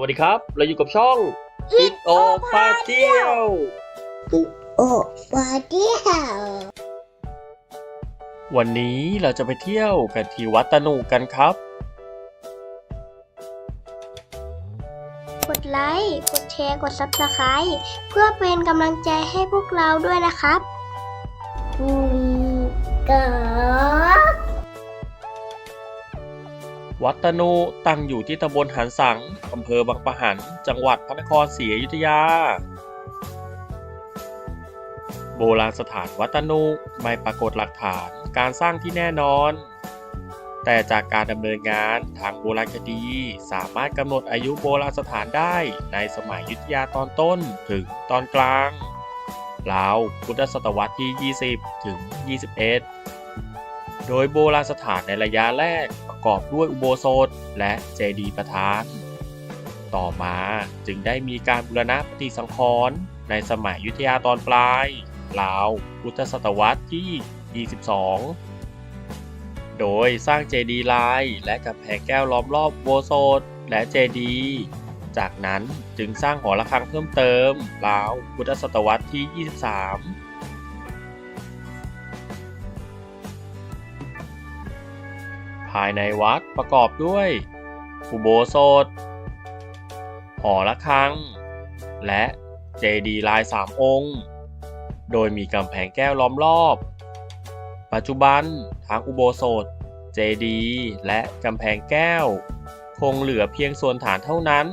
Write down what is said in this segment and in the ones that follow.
วัสดีครับ เราอยู่กับช่อง It O พาเที่ยวโอ้ปาเดียว วันนี้เราจะไปเที่ยวกันที่วัดตะนุกันครับ กดไลค์ กดแชร์ กด Subscribe เพื่อเป็นกำลังใจให้พวกเราด้วยนะครับอืมก็ วัดตะนุตั้งอยู่ที่ตำบลหันสังอำเภอบางปะหัน จังหวัดพระนครศรีอยุธยา โบราณสถานวัดตนุไม่ปรากฏหลักฐานการสร้างที่แน่นอน แต่จากการดำเนินงานทางโบราณคดีสามารถกำหนดอายุโบราณสถานได้ในสมัยยุทธยาตอนต้นถึงตอนกลางราวพุทธศตวรรษที่ 20 ถึง 21 โดยโบราณสถานในระยะแรก กอบด้วยอุโบสถและเจดีย์ประธาน ต่อมาจึงได้มีการบูรณะปฏิสังขรณ์ในสมัยยุทธยาตอนปลายราวพุทธศตวรรษที่ 22 โดยสร้างเจดีย์ลายและกำแพงแก้วล้อมรอบอุโบสถและเจดีย์จากนั้นจึงสร้างหอระฆังเพิ่มเติมราวพุทธศตวรรษที่ 23 ภายในวัดประกอบด้วย อุโบสถ หอระฆัง และเจดีย์ลายสามองค์ โดยมีกำแพงแก้วล้อมรอบ ปัจจุบันทั้งอุโบสถ เจดีย์และกำแพงแก้ว คงเหลือเพียงส่วนฐานเท่านั้น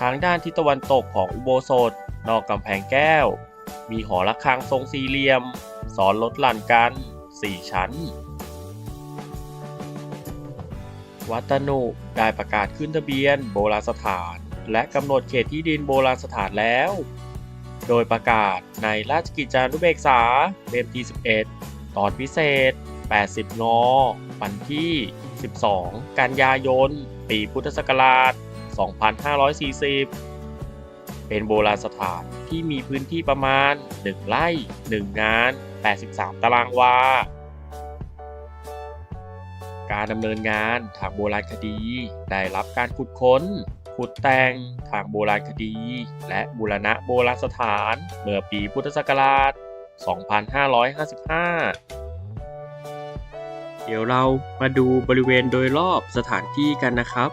ทางด้านทิศตะวันตกของอุโบสถนอกกำแพงแก้ว มีหอระฆังทรงสี่เหลี่ยม สอนลดหลั่นกัน 4 ชั้น วัตนุได้ประกาศขึ้นทะเบียนโบราณสถาน และกำหนดเขตที่ดินโบราณสถานแล้ว โดยประกาศในราชกิจจานุเบกษาเล่มที่ 11 ตอนพิเศษ 80งอวันที่ 12 กันยายน ปีพุทธศักราช 2540 เป็นโบราณสถานที่มีพื้นที่ประมาณ 1 ไร่ 1 งาน 83 ตารางวา การดำเนินงานทางโบราณคดี ได้รับการขุดค้น ขุดแต่งทางโบราณคดี และบูรณะโบราณสถานเมื่อปีพุทธศักราช 2555 เดี๋ยวเรามาดูบริเวณโดยรอบสถานที่กันนะครับ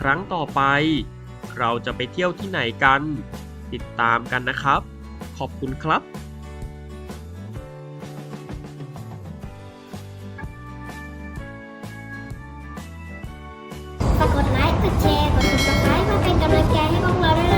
ครั้งต่อไป เราจะไปเที่ยวที่ไหนกัน ติดตามกันนะครับ ขอบคุณครับฝากกดไลค์ กดแชร์ กด Subscribe เพื่อเป็นกำลังใจให้พวกเราด้วยนะ